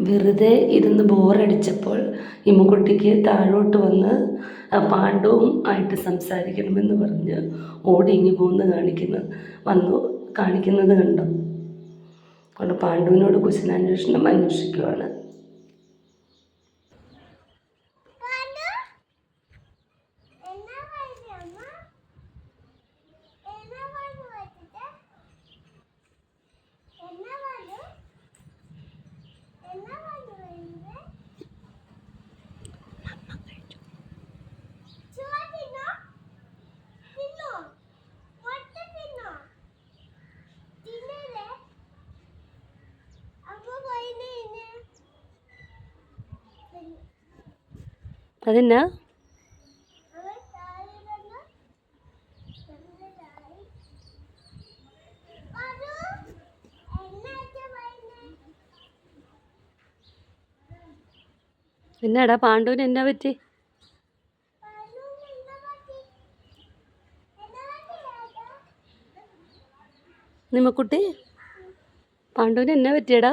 വെറുതെ ഇരുന്ന് ബോറടിച്ചപ്പോൾ ഇമ്മുക്കുട്ടിക്ക് താഴോട്ട് വന്ന് പാണ്ഡവും ആയിട്ട് സംസാരിക്കണമെന്ന് പറഞ്ഞ് ഓടി ഇങ്ങി പോകുന്ന കാണിക്കുന്ന. വന്നു കാണിക്കുന്നത് കണ്ടു. അതുകൊണ്ട് പാണ്ഡുവിനോട് കുശലാന്വേഷണം അന്വേഷിക്കുവാണ്. അതെന്നാ? എന്നാടാ പാണ്ഡുവിന് എന്നാ പറ്റി? നിമ്മക്കുട്ടി പാണ്ഡുവിന് എന്നാ പറ്റിയടാ?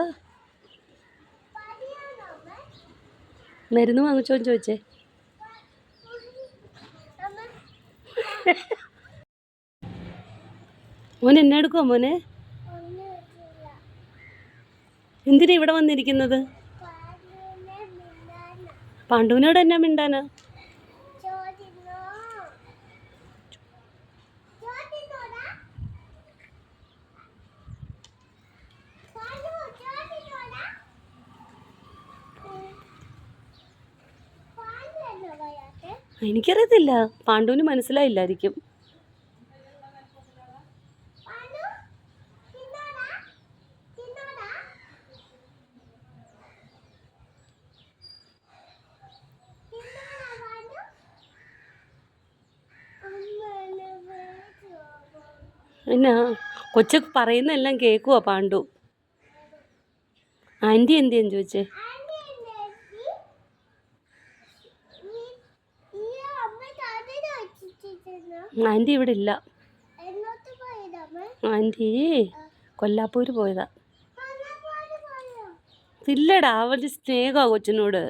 മരുന്ന് വാങ്ങിച്ചോന്ന് ചോദിച്ചേ അമ്മ മോൻ എന്നെ എടുക്കുവാ മോനെ? എന്തിനാ ഇവിടെ വന്നിരിക്കുന്നത്? പാണ്ഡുവിനോട് എന്നാ മിണ്ടാനാ? എനിക്കറിയത്തില്ല. പാണ്ഡുവിന് മനസ്സിലായില്ലായിരിക്കും. എന്നാ കൊച്ചു പറയുന്നെല്ലാം കേൾക്കുവാ പാണ്ഡു. ആന്റി എന്തിയെന്ന് ചോദിച്ചേ? ആന്റി ഇവിടെ ഇല്ല. ആന്റി കൊല്ലാപ്പൂര് പോയതാ. ഇല്ലടാ അവന്റെ സ്നേഹമാ കൊച്ചിനോട്.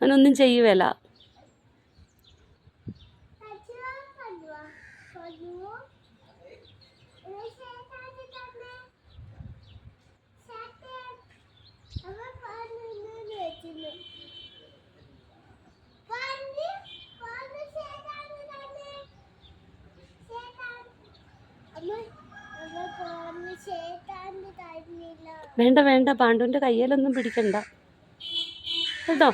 അവനൊന്നും ചെയ്യുവേല. Thank കണ്ടുവാ വേണ്ട വേണ്ട പാണ്ഡുവിന്റെ കയ്യിലൊന്നും പിടിക്കണ്ട. കേട്ടോ?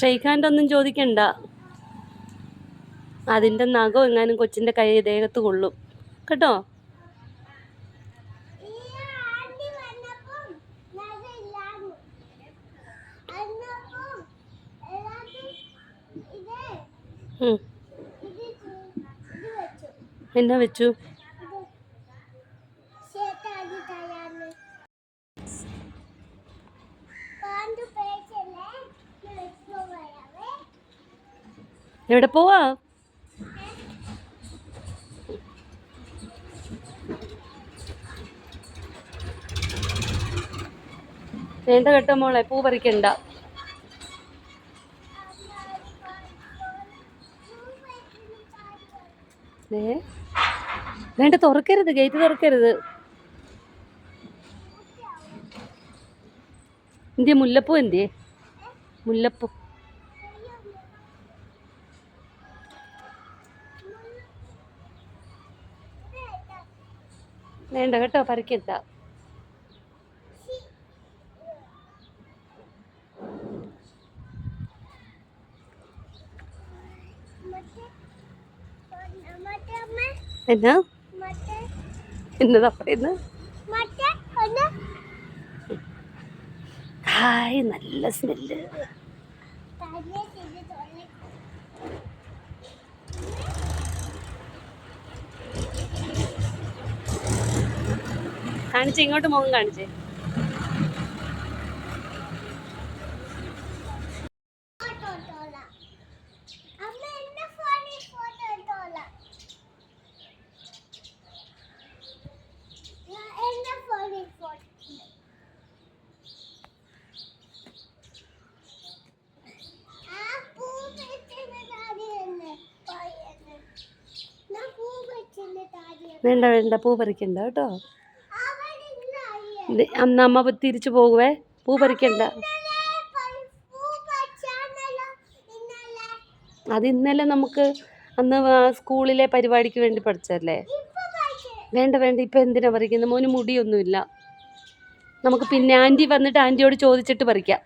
ഷെയ്ഖാന്റെ ഒന്നും ചോദിക്കണ്ട. അതിന്റെ നഖം എങ്ങാനും കൊച്ചിന്റെ കൈ ദേഹത്ത് കൊള്ളും. കേട്ടോ? എന്നാ ആണ്ടി എവിടെ പോവാ? വേണ്ട കേട്ടോ മോളെ പൂ പറിക്കണ്ട. വേണ്ട തുറക്കരുത് ഗേറ്റ് തുറക്കരുത്. എന്തിയെ മുല്ലപ്പൂ എന്തിയെ? മുല്ലപ്പൂ. വേണ്ട കേട്ടോ പറിക്കണ്ട. എന്നാ? എന്നതാ പറയുന്നത് ഹായ് നല്ല സ്മെല്ല്. കാണിച്ച് ഇങ്ങോട്ട് മുഖം കാണിച്ച്. വേണ്ട വേണ്ട പൂ പറിക്കണ്ട കേട്ടോ. അന്ന് അമ്മ തിരിച്ചു പോകുവേ? പൂ പറിക്കണ്ട. അത് ഇന്നലെ നമുക്ക് അന്ന് സ്കൂളിലെ പരിപാടിക്ക് വേണ്ടി പഠിച്ചല്ലേ വേണ്ട വേണ്ട. ഇപ്പം എന്തിനാ പറിക്കുന്നത് മോന് മുടിയൊന്നുമില്ല. നമുക്ക് പിന്നെ ആന്റി വന്നിട്ട് ആന്റിയോട് ചോദിച്ചിട്ട് പറിക്കാം.